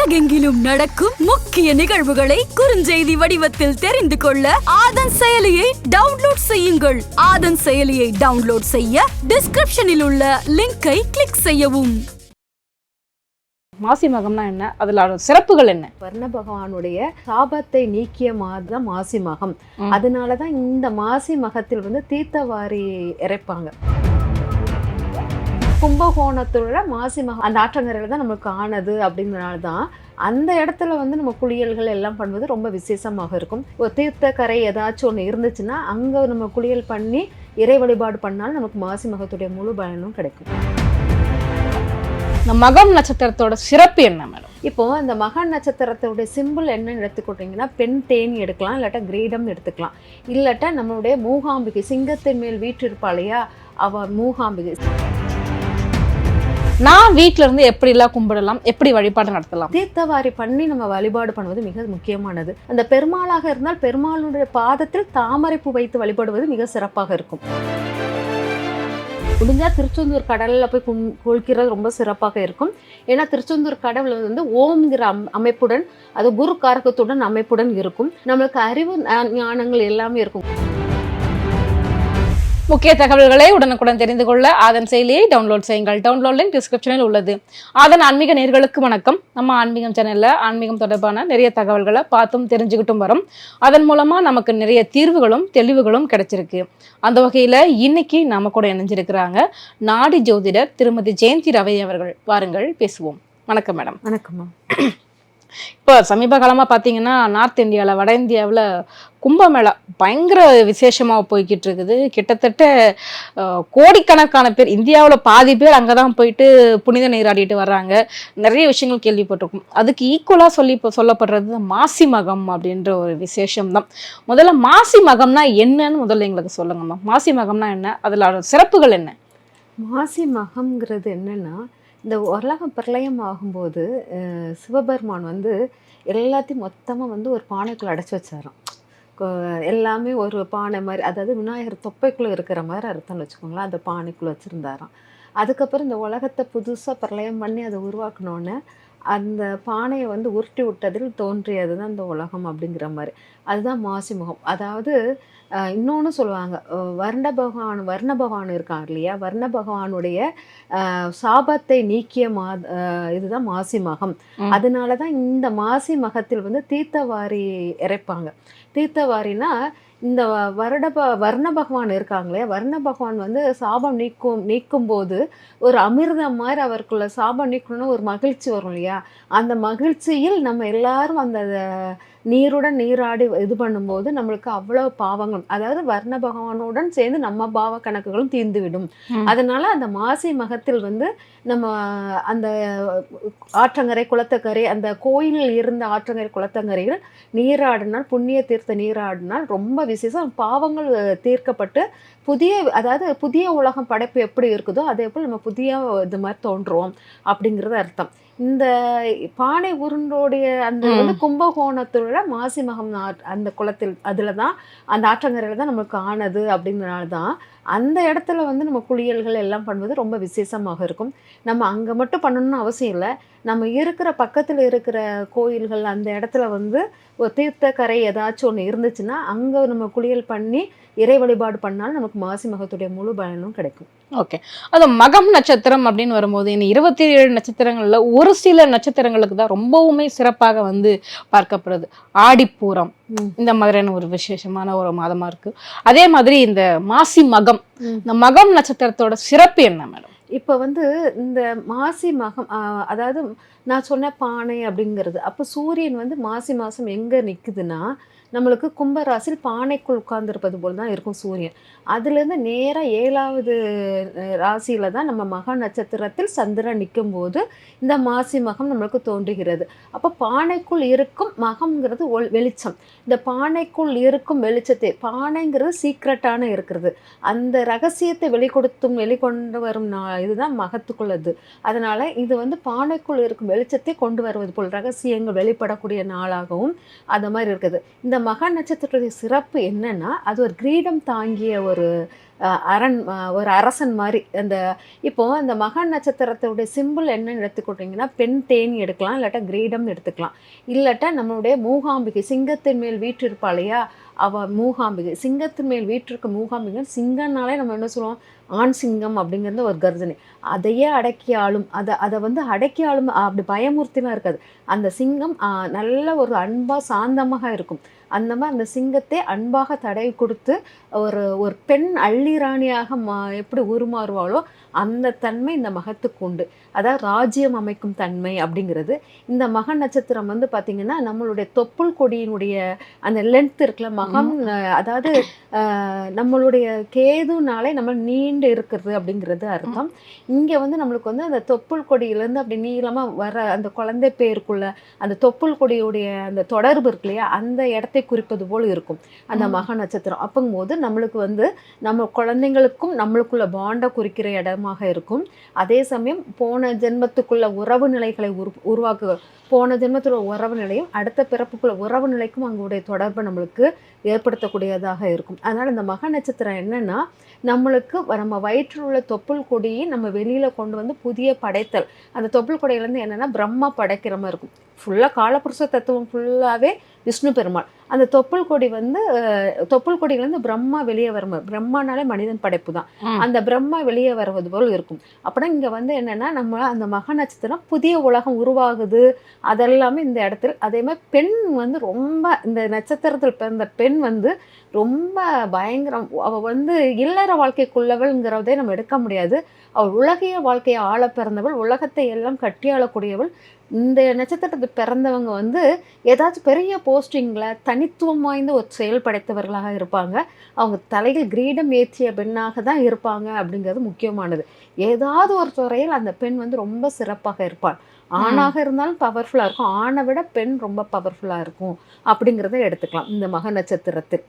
உலகெங்கிலும் நடக்கும் முக்கிய நிகழ்வுகளை குறுஞ்செய்தி வடிவத்தில் தெரிந்து கொள்ள ஆதன் செயலியை டவுன்லோட் செய்யுங்கள். ஆதன் செயலியை டவுன்லோட் செய்ய டிஸ்கிரிப்ஷனில் உள்ள லிங்கை கிளிக் செய்யவும். மாசி மகம்னா என்ன? அதுல சிறப்புகள் என்ன? வர்ண பகவானுடைய சாபத்தை நீக்கிய மாதம் மாசி மகம். ம். அதனாலதான் இந்த மாசி மகத்தில் வந்து தீர்த்தவாரி இறைப்பாங்க. கும்பகோணத்தோட மாசி மகம் அந்த ஆற்றங்கரையில தான் நம்மளுக்கு ஆனது அப்படிங்கிறனால தான் அந்த இடத்துல வந்து நம்ம குளியல்கள் எல்லாம் பண்ணுவது ரொம்ப விசேஷமாக இருக்கும். ஒரு தீர்த்த கரை ஏதாச்சும் ஒன்று இருந்துச்சுன்னா அங்கே நம்ம குளியல் பண்ணி இறை வழிபாடு பண்ணாலும் நமக்கு மாசி மகத்துடைய முழு பயனும் கிடைக்கும். இந்த மகம் நட்சத்திரத்தோட சிறப்பு என்ன மேடம்? இப்போ இந்த மகா நட்சத்திரத்தோட சிம்பிள் என்னன்னு எடுத்துக்கிட்டிங்கன்னா பெண் தேனி எடுக்கலாம் இல்லாட்டா கிரீடம் எடுத்துக்கலாம். இல்லாட்டா நம்மளுடைய மூகாம்பிகை சிங்கத்தின் மேல் வீற்றிருப்பா இல்லையா? அவ மூகாம்பிகை. நான் வீட்ல இருந்து எப்படி எல்லாம் கும்பிடலாம் எப்படி வழிபாடு நடத்தலாம்? தீர்த்தவாரி பண்ணி நம்ம வழிபாடு பண்ணுவது மிக முக்கியமானது. அந்த பெருமாளாக இருந்தால் பெருமாளுடைய பாதத்தில் தாமரை பூ வைத்து வழிபடுவது மிக சிறப்பாக இருக்கும். முடிஞ்சால் திருச்செந்தூர் கடலில் போய் கும் குளிக்கிறது ரொம்ப சிறப்பாக இருக்கும். ஏன்னா திருச்செந்தூர் கடவுள் வந்து ஓம்ங்கிற அம் அமைப்புடன் அது குரு காரகத்துடன் அமைப்புடன் இருக்கும். நம்மளுக்கு அறிவு ஞானங்கள் எல்லாமே இருக்கும். முக்கிய தகவல்களை உடனுக்குடன் தெரிந்து கொள்ள அதன் செயலியை டவுன்லோட் செய்யுங்கள். டவுன்லோட் லிங்க் டிஸ்கிரிப்ஷனில் உள்ளது. அதன் ஆன்மீக நேர்களுக்கு வணக்கம். நம்ம ஆன்மீகம் சேனலில் ஆன்மீகம் தொடர்பான நிறைய தகவல்களை பார்த்தும் தெரிஞ்சுக்கிட்டும் வரும். அதன் மூலமாக நமக்கு நிறைய தீர்வுகளும் தெளிவுகளும் கிடைச்சிருக்கு. அந்த வகையில் இன்னைக்கு நாம கூட இணைஞ்சிருக்கிறாங்க நாடி ஜோதிடர் திருமதி ஜெயந்தி ரவை அவர்கள். வாருங்கள் பேசுவோம். வணக்கம் மேடம். வணக்கம்மா இப்போ சமீப காலமாக பார்த்தீங்கன்னா நார்த் இந்தியாவில் வட இந்தியாவில் கும்பமேளா பயங்கர விசேஷமாக போய்கிட்டு இருக்குது. கிட்டத்தட்ட கோடிக்கணக்கான பேர் இந்தியாவில் பாதி பேர் அங்கே தான் போயிட்டு புனித நீராடிட்டு வர்றாங்க. நிறைய விஷயங்கள் கேள்விப்பட்டிருக்கும். அதுக்கு ஈக்குவலாக சொல்லி இப்போ சொல்லப்படுறது மாசி மகம் அப்படின்ற ஒரு விசேஷம் தான் முதல்ல மாசி மகம்னா என்னன்னு முதல்ல எங்களுக்கு சொல்லுங்கம்மா. மாசி மகம்னா என்ன? அதில் சிறப்புகள் என்ன? மாசி மகம்ங்கிறது என்னன்னா இந்த உலக பிரளயம் ஆகும்போது சிவபெருமான் வந்து எல்லாத்தையும் மொத்தமாக வந்து ஒரு பானைக்குள்ளே அடைச்சி வச்சாராம். எல்லாமே ஒரு பானை மாதிரி அதாவது விநாயகர் தொப்பைக்குள்ளே இருக்கிற மாதிரி அர்த்தம்னு வச்சுக்கோங்களேன் அந்த பானைக்குள்ளே வச்சுருந்தாராம். அதுக்கப்புறம் இந்த உலகத்தை புதுசாக பிரளயம் பண்ணி அதை உருவாக்கினோன்னே அந்த பானையை வந்து உருட்டி விட்டதில் தோன்றியது தான் இந்த உலகம் அப்படிங்கிற மாதிரி. அதுதான் மாசி முகம். அதாவது இன்னொன்று சொல்லுவாங்க வர்ண பகவான் வர்ண பகவான் இருக்காங்க இல்லையா? வர்ண பகவானுடைய சாபத்தை நீக்கிய மா இதுதான் மாசி மகம். அதனால தான் இந்த மாசி மகத்தில் வந்து தீர்த்தவாரி இறைப்பாங்க. தீர்த்தவாரினா இந்த வருட ப வர்ண பகவான் இருக்காங்களே வர்ண பகவான் வந்து சாபம் நீக்கும் நீக்கும் போது ஒரு அமிர்தம் மாதிரி அவருக்குள்ள சாபம் நீக்கணும்னு ஒரு மகிழ்ச்சி வரும் இல்லையா? அந்த மகிழ்ச்சியில் நம்ம எல்லாரும் அந்த நீருடன் நீராடி இது பண்ணும்போது நம்மளுக்கு அவ்வளவு பாவங்கள். அதாவது வர்ண பகவானுடன் சேர்ந்து நம்ம பாவ கணக்குகளும் தீர்ந்து விடும் ம். அதனால அந்த மாசி மகத்தில் வந்து நம்ம அந்த ஆற்றங்கரை குளத்தக்கரை அந்த கோயிலில் இருந்த ஆற்றங்கரை குளத்தங்கரையில் நீராடினால் புண்ணிய தீர்த்த நீராடினால் ரொம்ப விசேஷம். பாவங்கள் தீர்க்கப்பட்டு புதிய அதாவது புதிய உலகம் படைப்பு எப்படி இருக்குதோ அதே போல் நம்ம புதிய இது மாதிரி தோன்றுவோம் அப்படிங்கிறது அர்த்தம். இந்த பானை உருண்டோடைய அந்த. வந்து கும்பகோணத்தோட மாசி மகம் அந்த குளத்தில் அதில் தான் அந்த ஆற்றங்கரையில் தான் நம்மளுக்கு ஆனது அப்படிங்கிறனால தான் அந்த இடத்துல வந்து நம்ம குளியல்கள் எல்லாம் பண்ணுவது ரொம்ப விசேஷமாக இருக்கும் நம்ம அங்கே மட்டும் பண்ணணும்னு அவசியம் இல்லை நம்ம இருக்கிற பக்கத்தில் இருக்கிற கோயில்கள் அந்த இடத்துல வந்து ஒரு தீர்த்த கரை ஏதாச்சும் ஒன்று இருந்துச்சுன்னா அங்கே நம்ம குளியல் பண்ணி இறை வழிபாடு பண்ணாலும் நமக்கு மாசி மகத்துடைய முழு பயனும் கிடைக்கும். ஓகே. அது மகம் நட்சத்திரம் அப்படின்னு வரும்போது இந்த இருபத்தி ஏழு நட்சத்திரங்கள்ல ஒரு சில நட்சத்திரங்களுக்கு தான் ரொம்பவுமே சிறப்பாக வந்து பார்க்கப்படுது. ஆடிப்பூரம். இந்த மாதிரியான ஒரு விசேஷமான ஒரு மாதமா இருக்கு. அதே மாதிரி இந்த மாசி மகம். இந்த மகம் நட்சத்திரத்தோட சிறப்பு என்ன மேடம்? இப்போ வந்து இந்த மாசி மகம் அதாவது நான் சொன்ன பானை அப்படிங்கிறது அப்போ சூரியன் வந்து மாசி மாதம் எங்கே நிற்குதுன்னா நம்மளுக்கு கும்பராசில் பானைக்குள் உட்கார்ந்துருப்பது போல் தான் இருக்கும் சூரியன். அதுலேருந்து நேராக ஏழாவது ராசியில் தான் நம்ம மக நட்சத்திரத்தில் சந்திரன் நிற்கும் போது இந்த மாசி மகம் நம்மளுக்கு தோன்றுகிறது. அப்போ பானைக்குள் இருக்கும் மகம்ங்கிறது ஒல் வெளிச்சம். இந்த பானைக்குள் இருக்கும் வெளிச்சத்தை பானைங்கிறது சீக்ரெட்டான இருக்கிறது. அந்த ரகசியத்தை வெளிக்கொடுத்தும் வெளிக்கொண்டு வரும் நா இதுதான் மகத்துக்குள்ளது அதனால் இது வந்து பானைக்குள் இருக்கும் வெளிச்சத்தை கொண்டு வருவது போல் ரகசியங்கள் வெளிப்படக்கூடிய நாளாகவும் அந்த மாதிரி இருக்குது. இந்த மகா நட்சத்திரத்துடைய சிறப்பு என்னன்னா அது ஒரு கிரீடம் தாங்கிய ஒரு அரண் ஒரு அரசன் மாதிரி. அந்த இப்போது அந்த மக நட்சத்திரத்தோடைய சிம்பிள் என்னன்னு எடுத்துக்கிட்டிங்கன்னா பெண் தேனி எடுக்கலாம் இல்லாட்டா கிரீடம் எடுத்துக்கலாம். இல்லாட்டா நம்மளுடைய மூகாம்பிகை சிங்கத்தின் மேல் வீற்றிருப்பா இல்லையா? அவ மூகாம்பிகை சிங்கத்தின் மேல் வீற்றிருக்க மூகாம்பிகை சிங்கம்னாலே நம்ம என்ன சொல்லுவோம்? ஆண் சிங்கம் அப்படிங்கிறது ஒரு கர்ஜனை. அதையே அடக்கி ஆளும் அதை அதை வந்து அடக்கி ஆளும் அப்படி பயமுறுத்திலாம் இருக்காது. அந்த சிங்கம் நல்ல ஒரு அன்பாக சாந்தமாக இருக்கும். அந்த மாதிரி அந்த சிங்கத்தை அன்பாக தடை கொடுத்து ஒரு ஒரு பெண் அள்ளி ராணியாக மா எப்படி உருமாறுவாளோ அந்த தன்மை இந்த மகத்துக்கு உண்டு. அதாவது ராஜ்யம் அமைக்கும் தன்மை அப்படிங்கிறது. இந்த மக நட்சத்திரம் வந்து பார்த்திங்கன்னா நம்மளுடைய தொப்புள் கொடியினுடைய அந்த லென்த் இருக்குல்ல மகம் அதாவது நம்மளுடைய கேதுனாலே நம்ம நீண்டு இருக்கிறது அப்படிங்கிறது அர்த்தம். இங்கே வந்து நம்மளுக்கு வந்து அந்த தொப்புள் கொடியிலேருந்து அப்படி நீளமாக வர அந்த குழந்தை பேருக்குள்ள அந்த தொப்புள் கொடியுடைய அந்த தொடர்பு இருக்கு இல்லையா அந்த இடத்தை குறிப்பது போல் இருக்கும் அந்த. மக நட்சத்திரம். அப்பங்கும்போது நம்மளுக்கு வந்து நம்ம குழந்தைங்களுக்கும் நம்மளுக்குள்ள பாண்டை குறிக்கிற இடமாக இருக்கும். அதே சமயம் போன ஜென்மத்துக்குள்ள உறவு நிலைகளை உரு உருவாக்கு போன ஜென்மத்தில் உறவு நிலையும் அடுத்த பிறப்புக்குள்ள உறவு நிலைக்கும் அவங்களுடைய தொடர்பு நம்மளுக்கு ஏற்படுத்தக்கூடியதாக இருக்கும். அதனால் இந்த மக நட்சத்திரம் என்னென்னா நம்மளுக்கு நம்ம வயிற்றில் உள்ள தொப்புள் கொடியை நம்ம வெளியில் கொண்டு வந்து புதிய படைத்தல். அந்த தொப்புள் கொடியிலேருந்து என்னென்னா பிரம்மா படைக்கிற மாதிரி இருக்கும். ஃபுல்லாக காலபுருஷ தத்துவம் ஃபுல்லாகவே விஷ்ணு பெருமாள். அந்த தொப்புள் கொடி வந்து தொப்புள் கொடியிலேருந்து பிரம்மா வெளியே வரும். பிரம்மானாலே மனிதன் படைப்பு தான். அந்த பிரம்மா வெளியே வருவது போல் இருக்கும். அப்படின்னா இங்கே வந்து என்னன்னா நம்ம அந்த மக நட்சத்திரம் புதிய உலகம் உருவாகுது. அதெல்லாமே இந்த இடத்துல. அதே மாதிரி பெண் வந்து ரொம்ப இந்த நட்சத்திரத்தில் பிறந்த பெண் வந்து ரொம்ப பயங்கரம். அவள் வந்து இல்லற வாழ்க்கைக்குள்ளவள்ங்கிறதே நம்ம எடுக்க முடியாது. அவள் உலகிய வாழ்க்கையை ஆள பிறந்தவள் உலகத்தை எல்லாம் கட்டி ஆளக்கூடியவள். இந்த நட்சத்திரத்துக்கு பிறந்தவங்க வந்து ஏதாச்சும் பெரிய போஸ்டிங்கில் தனித்துவம் வாய்ந்த ஒரு செயல் படைத்தவர்களாக இருப்பாங்க. அவங்க தலையில் கிரீடம் ஏற்றிய பெண்ணாக தான் இருப்பாங்க அப்படிங்கிறது முக்கியமானது. ஏதாவது ஒரு துறையில் அந்த பெண் வந்து ரொம்ப சிறப்பாக இருப்பாள். ஆணாக இருந்தாலும் பவர்ஃபுல்லாக இருக்கும். ஆணை விட பெண் ரொம்ப பவர்ஃபுல்லாக இருக்கும் அப்படிங்கிறத எடுத்துக்கலாம். இந்த மக நட்சத்திரத்தில்.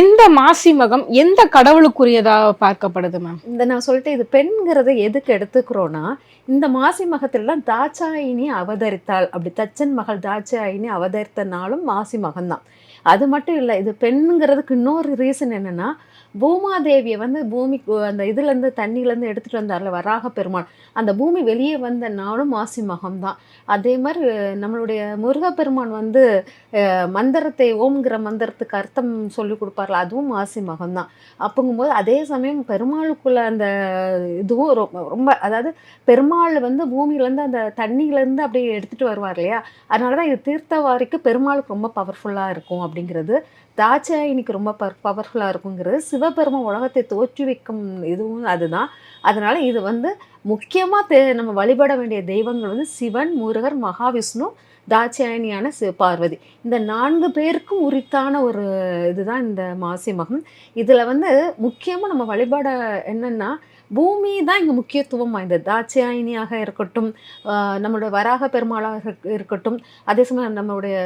இந்த மாசி மகம் எந்த கடவுளுக்குரியதா பார்க்கப்படுது மேம் இந்த நான் சொல்லிட்டு இது பெண்கிறத எதுக்கு எடுத்துக்கிறோன்னா இந்த மாசி மகத்தில் தான் தாட்சாயினி அவதரித்தாள். அப்படி தச்சன் மகள் தாட்சாயினி அவதரித்த நாளும் மாசி மகம்தான். அது மட்டும் இல்லை இது பெண்ணுங்கிறதுக்கு இன்னொரு ரீசன் என்னன்னா பூமாதேவியை வந்து பூமிக்கு அந்த இதுலேருந்து தண்ணியிலேருந்து எடுத்துகிட்டு வந்தார்ல வராக பெருமாள் அந்த பூமி வெளியே வந்த நாளும் மாசி மகம்தான். அதே மாதிரி நம்மளுடைய முருகப்பெருமான் வந்து மந்திரத்தை ஓம்ங்கிற மந்திரத்துக்கு அர்த்தம் சொல்லி கொடுப்பார்ல அதுவும் மாசி மகம்தான். அப்போங்கும்போது அதே சமயம் பெருமாளுக்குள்ள அந்த இதுவும் ரொம்ப ரொம்ப அதாவது பெருமாள் வந்து பூமியிலேருந்து அந்த தண்ணியிலேருந்து அப்படியே எடுத்துகிட்டு வருவார் இல்லையா? அதனால தான் இது தீர்த்தவாரிக்கு பெருமாளுக்கு ரொம்ப பவர்ஃபுல்லாக இருக்கும் அப்படிங்கிறது தாட்சாயினிக்கு ரொம்ப பவர் பவர்ஃபுல்லாக இருக்குங்கிறது சிவபெருமன் உலகத்தை தோற்றுவிக்கும் இதுவும் அதுதான். அதனால் இது வந்து முக்கியமாக தே நம்ம வழிபட வேண்டிய தெய்வங்கள் வந்து சிவன் முருகர் மகாவிஷ்ணு தாட்சாயணியான சிவ பார்வதி. இந்த நான்கு பேருக்கும் உரித்தான ஒரு இதுதான் இந்த மாசி மகம். இதில் வந்து முக்கியமாக நம்ம வழிபாட என்னென்னா பூமி தான் இங்கே முக்கியத்துவம் வாய்ந்தது. தாட்சாயினியாக இருக்கட்டும் நம்மளுடைய வராக பெருமாளாக இருக்கட்டும் அதே சமயம் நம்மளுடைய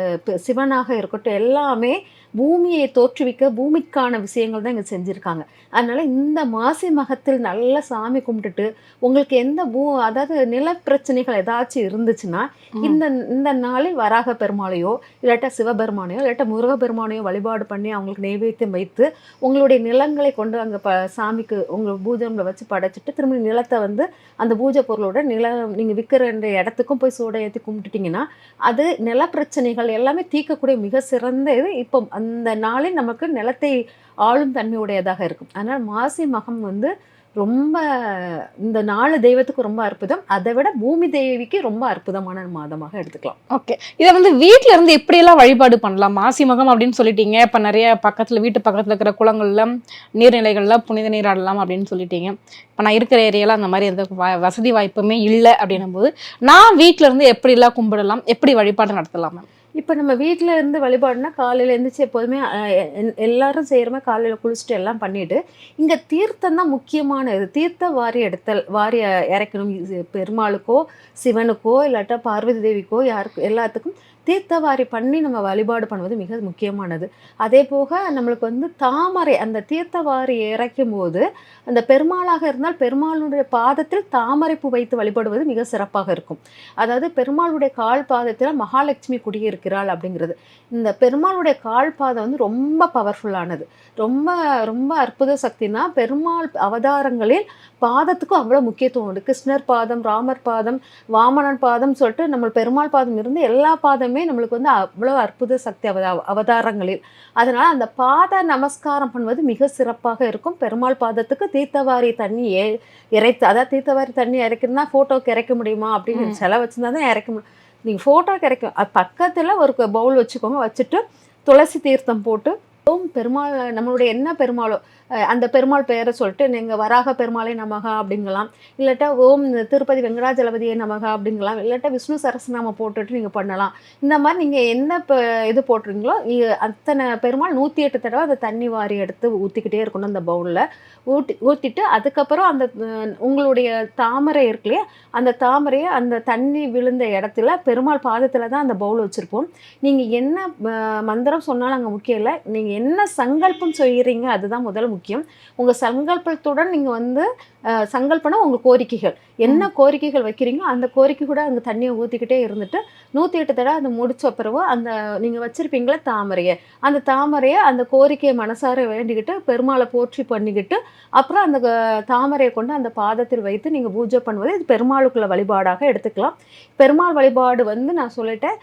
சிவனாக இருக்கட்டும் எல்லாமே பூமியை தோற்றுவிக்க பூமிக்கான விஷயங்கள் தான் இங்கே செஞ்சுருக்காங்க அதனால இந்த மாசி மகத்தில் நல்ல சாமி கும்பிட்டுட்டு உங்களுக்கு எந்த பூ அதாவது நில பிரச்சனைகள் ஏதாச்சும் இருந்துச்சுன்னா. இந்த இந்த நாளில் வராக பெருமாளையோ இல்லாட்டா சிவபெருமானையோ இல்லாட்டா முருகப்பெருமானையோ வழிபாடு பண்ணி அவங்களுக்கு நெய்வேத்தியம் வைத்து உங்களுடைய நிலங்களை கொண்டு அங்கே ப சாமிக்கு உங்கள் பூஜையில் வச்சு படைச்சிட்டு திரும்ப நிலத்தை வந்து அந்த பூஜை பொருளோட நில நீங்கள் விற்கிற இடத்துக்கும் போய் சூட ஏற்றி கும்பிட்டுட்டீங்கன்னா அது நில பிரச்சனைகள் எல்லாமே தீர்க்கக்கூடிய மிக சிறந்த இது இப்போ அந்த நாளே நமக்கு நிலத்தை ஆளும் தன்மையுடையதாக இருக்கும். அதனால் மாசி மகம் வந்து ரொம்ப இந்த நாலு தெய்வத்துக்கு ரொம்ப அற்புதம். அதை விட பூமி தேவிக்கு ரொம்ப அற்புதமான மாதமாக எடுத்துக்கலாம். ஓகே. இதை வந்து வீட்டில இருந்து எப்படியெல்லாம் வழிபாடு பண்ணலாம்? மாசி மகம் அப்படின்னு சொல்லிட்டீங்க. இப்போ நிறைய பக்கத்தில் வீட்டு பக்கத்தில் இருக்கிற குளங்கள்ல நீர்நிலைகள்ல புனித நீராடலாம் அப்படின்னு சொல்லிட்டீங்க. இப்போ நான் இருக்கிற ஏரியால அந்த மாதிரி எந்த வ- வசதி வாய்ப்புமே இல்லை அப்படின்னும் போது நான் வீட்டில இருந்து எப்படிலாம் கும்பிடலாம்? எப்படி வழிபாடு நடத்தலாம்? மேம் இப்போ நம்ம வீட்டில் இருந்து வழிபாடுனா காலையில் எழுந்திரிச்சு எப்போதுமே எல்லாரும் செய்கிறமே காலையில் குளிச்சுட்டு எல்லாம் பண்ணிட்டு இங்கே தீர்த்தம் தான் முக்கியமானது தீர்த்த வாரி எடுத்தல் வாரி இறைக்கணும். பெருமாளுக்கோ சிவனுக்கோ இல்லாட்டா பார்வதி தேவிக்கோ யாருக்கு எல்லாத்துக்கும் தீர்த்தவாரி பண்ணி நம்ம வழிபாடு பண்ணுவது மிக முக்கியமானது. அதே போக நம்மளுக்கு வந்து தாமரை அந்த தீர்த்தவாரி இறைக்கும் போது அந்த பெருமாளாக இருந்தால் பெருமாளுடைய பாதத்தில் தாமரை பூ வைத்து வழிபடுவது மிக சிறப்பாக இருக்கும். அதாவது பெருமாளுடைய கால் பாதத்தில் மகாலட்சுமி குடியிருக்கிறாள் இருக்கிறாள் அப்படிங்கிறது. இந்த பெருமாளுடைய கால்பாதம் வந்து ரொம்ப பவர்ஃபுல்லானது ரொம்ப ரொம்ப அற்புத சக்தினா பெருமாள் அவதாரங்களில் பாதத்துக்கும் அவ்வளோ முக்கியத்துவம் உண்டு. கிருஷ்ணர் பாதம் ராமர் பாதம் வாமனன் பாதம் சொல்லிட்டு நம்ம பெருமாள் பாதம் இருந்து எல்லா பாதமே நம்மளுக்கு வந்து அவ்வளோ அற்புத சக்தி அவதா அவதாரங்களில். அதனால் அந்த பாத நமஸ்காரம் பண்ணுவது மிக சிறப்பாக இருக்கும். பெருமாள் பாதத்துக்கு தீர்த்தவாரி தண்ணி ஏ இறைத்து அதாவது தீர்த்தவாரி தண்ணி இறைக்கணும்னா ஃபோட்டோக்கு இறைக்க முடியுமா அப்படின்னு செலவு வச்சுருந்தா தான் இறைக்க முடியும். நீங்கள் ஃபோட்டோக்கு இறைக்கும் அது பக்கத்தில் ஒரு பவுல் வச்சுக்கோங்க. வச்சுட்டு துளசி தீர்த்தம் போட்டு பெருமாள் நம்மளுடைய என்ன பெருமாளோ அந்த பெருமாள் பெயரை சொல்லிட்டு நீங்கள் வராக பெருமாளை நமகா அப்படிங்கலாம். இல்லாட்டா ஓம் திருப்பதி வெங்கடாஜலபதியை நமகா அப்படிங்கலாம். இல்லாட்டா விஷ்ணு சரஸ்நாம போட்டுட்டு நீங்கள் பண்ணலாம். இந்த மாதிரி நீங்கள் என்ன இப்போ இது போட்டுறீங்களோ அத்தனை பெருமாள் நூற்றி எட்டு தடவை அந்த தண்ணி வாரி எடுத்து ஊற்றிக்கிட்டே இருக்கணும் அந்த பவுலில். ஊற்றி ஊற்றிட்டு அதுக்கப்புறம் அந்த உங்களுடைய தாமரை இருக்கு இல்லையா அந்த தாமரையை அந்த தண்ணி விழுந்த இடத்துல பெருமாள் பாதத்தில் தான் அந்த பவுல் வச்சுருப்போம். நீங்கள் என்ன மந்திரம் சொன்னாலும் அங்கே முக்கியம் இல்லை. நீங்கள் என்ன சங்கல்பம் செய்கிறீங்க அதுதான் முதல் முக்கியம். உங்கள் சங்கல்பத்துடன் நீங்கள் வந்து சங்கல்பனா உங்கள் கோரிக்கைகள். என்ன கோரிக்கைகள் வைக்கிறீங்களோ அந்த கோரிக்கை கூட அங்கே தண்ணியை ஊற்றிக்கிட்டே இருந்துட்டு நூற்றி எட்டு தடவை அந்த முடிச்ச பிறகு அந்த நீங்கள் வச்சுருப்பீங்களே தாமரையை. அந்த தாமரையை அந்த கோரிக்கையை மனசார வேண்டிக்கிட்டு பெருமாளை போற்றி பண்ணிக்கிட்டு அப்புறம் அந்த தாமரையை கொண்டு அந்த பாதத்தில் வைத்து நீங்கள் பூஜை பண்ணுவது இது பெருமாளுக்குள்ள வழிபாடாக எடுத்துக்கலாம். பெருமாள் வழிபாடு வந்து நான் சொல்லிட்டேன்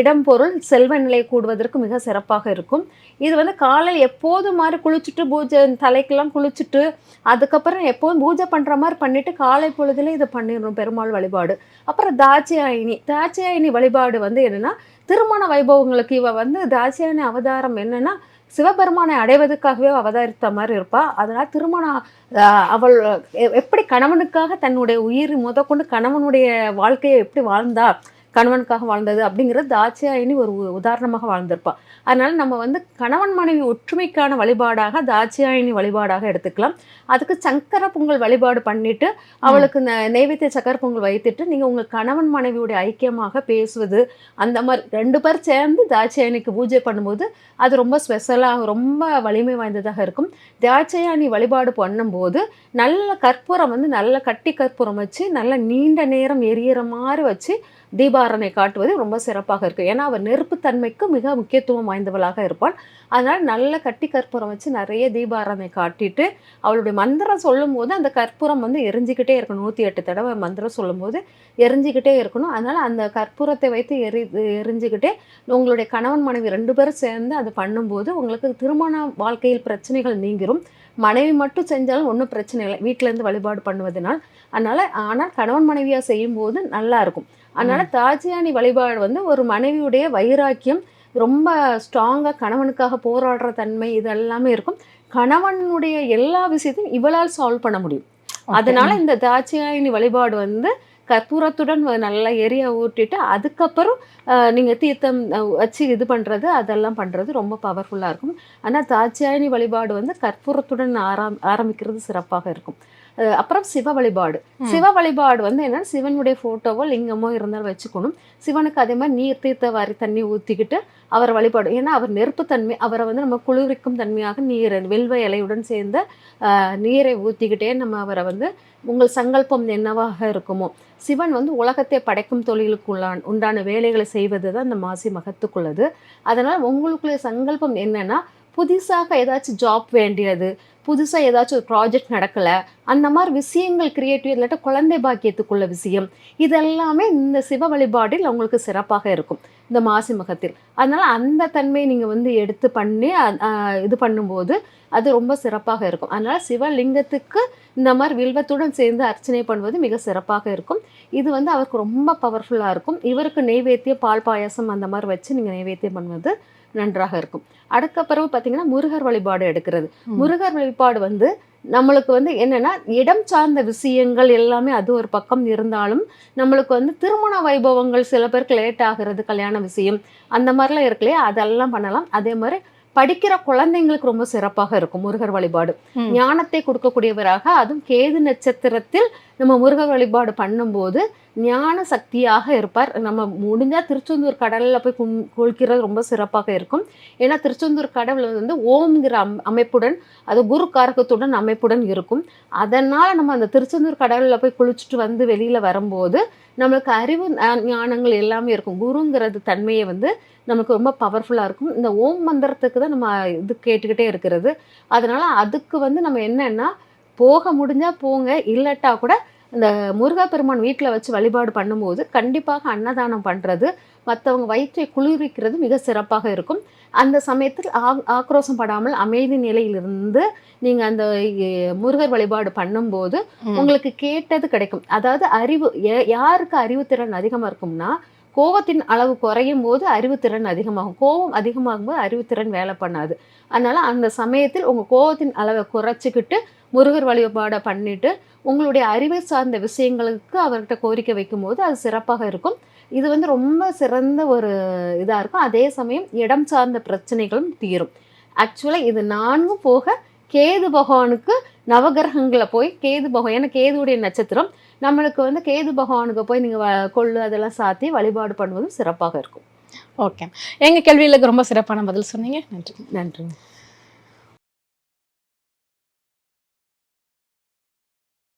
இடம் பொருள் செல்வ நிலை கூடுவதற்கு மிக சிறப்பாக இருக்கும். இது வந்து காலையில் எப்போதும் மாதிரி குளிச்சுட்டு பூஜை தலைக்கெல்லாம் குளிச்சுட்டு அதுக்கப்புறம் எப்போவும் பூஜை பண்ணுற மாதிரி பண்ணிட்டு காலை பொழுதுல இதை பண்ணிடணும் பெருமாள் வழிபாடு. அப்புறம் தாட்சியாயினி தாட்சியாயினி வழிபாடு வந்து என்னன்னா திருமண வைபவங்களுக்கு இவ வந்து தாட்சியாயினி அவதாரம் என்னன்னா சிவபெருமானை அடைவதற்காகவே அவதரித்த மாதிரி இருப்பா. அதனால திருமணம் அவள் எப்படி கணவனுக்காக தன்னுடைய உயிர் முதற்கொண்டு கணவனுடைய வாழ்க்கையை எப்படி வாழ்ந்தா கணவனுக்காக வாழ்ந்தது அப்படிங்கிறது தாட்சியாயினி ஒரு உ- உதாரணமாக வாழ்ந்திருப்பா. அதனால் நம்ம வந்து கணவன் மனைவி ஒற்றுமைக்கான வழிபாடாக தாட்சியாயினி வழிபாடாக எடுத்துக்கலாம். அதுக்கு சக்கர பொங்கல் வழிபாடு பண்ணிட்டு அவளுக்கு ந- நெய்வேத்திய சக்கர பொங்கல் வைத்துட்டு நீங்கள் உங்கள் கணவன் மனைவியுடைய ஐக்கியமாக பேசுவது அந்த மாதிரி ரெண்டு பேர் சேர்ந்து தாட்சியாயனிக்கு பூஜை பண்ணும்போது அது ரொம்ப ஸ்பெஷலாக ரொம்ப வலிமை வாய்ந்ததாக இருக்கும். தாட்சியாயனி வழிபாடு பண்ணும்போது நல்ல கற்பூரம் வந்து நல்ல கட்டி கற்பூரம் வச்சு நல்ல நீண்ட நேரம் எரியற மாதிரி வச்சு தீபாரனை காட்டுவது ரொம்ப சிறப்பாக இருக்கும் ஏன்னா அவள் நெருப்புத்தன்மைக்கு மிக முக்கியத்துவம் வாய்ந்தவளாக இருப்பாள் அதனால் நல்ல கட்டி கற்பூரம் வச்சு நிறைய தீபாரனை காட்டிட்டு அவளுடைய மந்திரம் சொல்லும்போது அந்த கற்பூரம் வந்து எரிஞ்சிக்கிட்டே இருக்கணும். நூற்றி எட்டு தடவை மந்திரம் சொல்லும்போது எரிஞ்சிக்கிட்டே இருக்கணும். அதனால் அந்த கற்பூரத்தை வைத்து எரி எரிஞ்சுக்கிட்டே உங்களுடைய கணவன் மனைவி ரெண்டு பேரும் சேர்ந்து அதை பண்ணும்போது உங்களுக்கு திருமண வாழ்க்கையில் பிரச்சனைகள் நீங்கிரும். மனைவி மட்டும் செஞ்சாலும் ஒன்றும் பிரச்சனை இல்லை. வீட்டிலேருந்து வழிபாடு பண்ணுவதனால். அதனால் ஆனால் கணவன் மனைவியாக செய்யும்போது நல்லா இருக்கும். அதனால தாஜியானி வழிபாடு வந்து ஒரு மனைவியுடைய வைராக்கியம் ரொம்ப ஸ்ட்ராங்காக கணவனுக்காக போராடுற தன்மை இது எல்லாமே இருக்கும். கணவனுடைய எல்லா விஷயத்தையும் இவளால் சால்வ் பண்ண முடியும். அதனால இந்த தாட்சியாயினி வழிபாடு வந்து கற்பூரத்துடன் நல்லா எரிய ஊட்டிட்டு அதுக்கப்புறம் அஹ், நீங்க தீர்த்தம் வச்சு இது பண்றது அதெல்லாம் பண்றது ரொம்ப பவர்ஃபுல்லா இருக்கும். ஆனா தாட்சியாயினி வழிபாடு வந்து கற்பூரத்துடன் ஆரம் ஆரம்பிக்கிறது சிறப்பாக இருக்கும். அப்புறம் சிவ வழிபாடு. சிவ வழிபாடு வந்து என்னன்னா சிவனுடைய போட்டோவோ லிங்கமோ இருந்தாலும் வச்சுக்கணும். சிவனுக்கு அதே மாதிரி நீர் தீர்த்த வாரி தண்ணி ஊற்றிக்கிட்டு அவர் வழிபாடு. ஏன்னா அவர் நெருப்புத்தன்மை அவரை வந்து நம்ம குளிர்விக்கும் தன்மையாக நீர் வெல்வ இலையுடன் சேர்ந்த நீரை ஊற்றிக்கிட்டே நம்ம அவரை வந்து உங்கள் சங்கல்பம் என்னவாக இருக்குமோ. சிவன் வந்து உலகத்தை படைக்கும் தொழிலுக்கு உள்ளான் உண்டான வேலைகளை செய்வது தான் இந்த மாசி மகத்துக்குள்ளது. அதனால் உங்களுக்குள்ள சங்கல்பம் என்னன்னா புதுசாக ஏதாச்சும் ஜாப் வேண்டியது புதுசாக ஏதாச்சும் ஒரு ப்ராஜெக்ட் நடக்கலை அந்த மாதிரி விஷயங்கள் கிரியேட்டிவ் இல்லாட்ட குழந்தை பாக்கியத்துக்குள்ள விஷயம். இதெல்லாமே இந்த சிவ வழிபாட்டில் அவங்களுக்கு சிறப்பாக இருக்கும் இந்த மாசி மகத்தில். அதனால் அந்த தன்மையை நீங்கள் வந்து எடுத்து பண்ணி இது பண்ணும்போது அது ரொம்ப சிறப்பாக இருக்கும். அதனால் சிவலிங்கத்துக்கு இந்த மாதிரி வில்வத்துடன் சேர்ந்து அர்ச்சனை பண்ணுவது மிக சிறப்பாக இருக்கும். இது வந்து அவருக்கு ரொம்ப பவர்ஃபுல்லாக இருக்கும். இவருக்கு நெய்வேத்திய பால் பாயாசம் அந்த மாதிரி வச்சு நீங்கள் நெய்வேத்தியம் பண்ணுவது நன்றாக இருக்கும். அதுக்கப்புறம் பார்த்தீங்கன்னா முருகர் வழிபாடு எடுக்கிறது. முருகர் வழிபாடு வந்து நம்மளுக்கு வந்து என்னன்னா இடம் சார்ந்த விஷயங்கள் எல்லாமே அது ஒரு பக்கம் இருந்தாலும் நம்மளுக்கு வந்து திருமண வைபவங்கள் சில பேருக்கு லேட் ஆகிறது கல்யாண விஷயம் அந்த மாதிரிலாம் இருக்கு இல்லையா? அதெல்லாம் பண்ணலாம். அதே மாதிரி படிக்கிற குழந்தைங்களுக்கு ரொம்ப சிறப்பாக இருக்கும் முருகர் வழிபாடு. ஞானத்தை கொடுக்கக்கூடியவராக அதுவும் கேது நட்சத்திரத்தில் நம்ம முருகர் வழிபாடு பண்ணும்போது ஞான சக்தியாக இருப்பார். நம்ம முடிஞ்சால் திருச்செந்தூர் கடலில் போய் கும் குளிக்கிறது ரொம்ப சிறப்பாக இருக்கும். ஏன்னா திருச்செந்தூர் கடவுள் வந்து ஓம்ங்கிற அம் அமைப்புடன் அது குரு காரகத்துடன் அமைப்புடன் இருக்கும். அதனால் நம்ம அந்த திருச்செந்தூர் கடலில் போய் குளிச்சுட்டு வந்து வெளியில் வரும்போது நம்மளுக்கு அறிவு ஞானங்கள் எல்லாமே இருக்கும். குருங்கிறது தன்மையை வந்து நமக்கு ரொம்ப பவர்ஃபுல்லாக இருக்கும். இந்த ஓம் மந்திரத்துக்கு தான் நம்ம இது கேட்டுக்கிட்டே இருக்கிறது. அதனால் அதுக்கு வந்து நம்ம என்னென்னா போக முடிஞ்சால் போங்க இல்லட்டா கூட இந்த முருகப்பெருமான் வீட்டில் வச்சு வழிபாடு பண்ணும்போது கண்டிப்பாக அன்னதானம் பண்ணுறது மற்றவங்க வயிற்றை குளிர்விக்கிறது மிக சிறப்பாக இருக்கும். அந்த சமயத்தில் ஆ- ஆக்ரோஷம் படாமல் அமைதி நிலையிலிருந்து நீங்கள் அந்த முருகர் வழிபாடு பண்ணும்போது. உங்களுக்கு கேட்டது கிடைக்கும். அதாவது அறிவு யாருக்கு அறிவுத்திறன் அதிகமாக இருக்கும்னா கோவத்தின் அளவு குறையும் போது அறிவுத்திறன் அதிகமாகும். கோபம் அதிகமாகும் போது அறிவுத்திறன் வேலை பண்ணாது. அதனால அந்த சமயத்தில் உங்க கோவத்தின் அளவை குறைச்சிக்கிட்டு முருகர் வழிபாடை பண்ணிட்டு உங்களுடைய அறிவை சார்ந்த விஷயங்களுக்கு அவர்கிட்ட கோரிக்கை வைக்கும்போது அது சிறப்பாக இருக்கும். இது வந்து ரொம்ப சிறந்த ஒரு இதாக இருக்கும். அதே சமயம் இடம் சார்ந்த பிரச்சனைகளும் தீரும். ஆக்சுவலாக இது நான்கும் போக கேது பகவானுக்கு நவகிரகங்களை போய் கேது பகவான் ஏன்னா கேதுவுடைய நட்சத்திரம் நம்மளுக்கு வந்து கேது பகவானுக்கு போய் நீங்கள் கொள்ளு அதெல்லாம் சாத்தி வழிபாடு பண்ணுவதும் சிறப்பாக இருக்கும். ஓகே எங்க கேள்விகளுக்கு ரொம்ப சிறப்பான பதில் சொன்னீங்க. நன்றி. நன்றி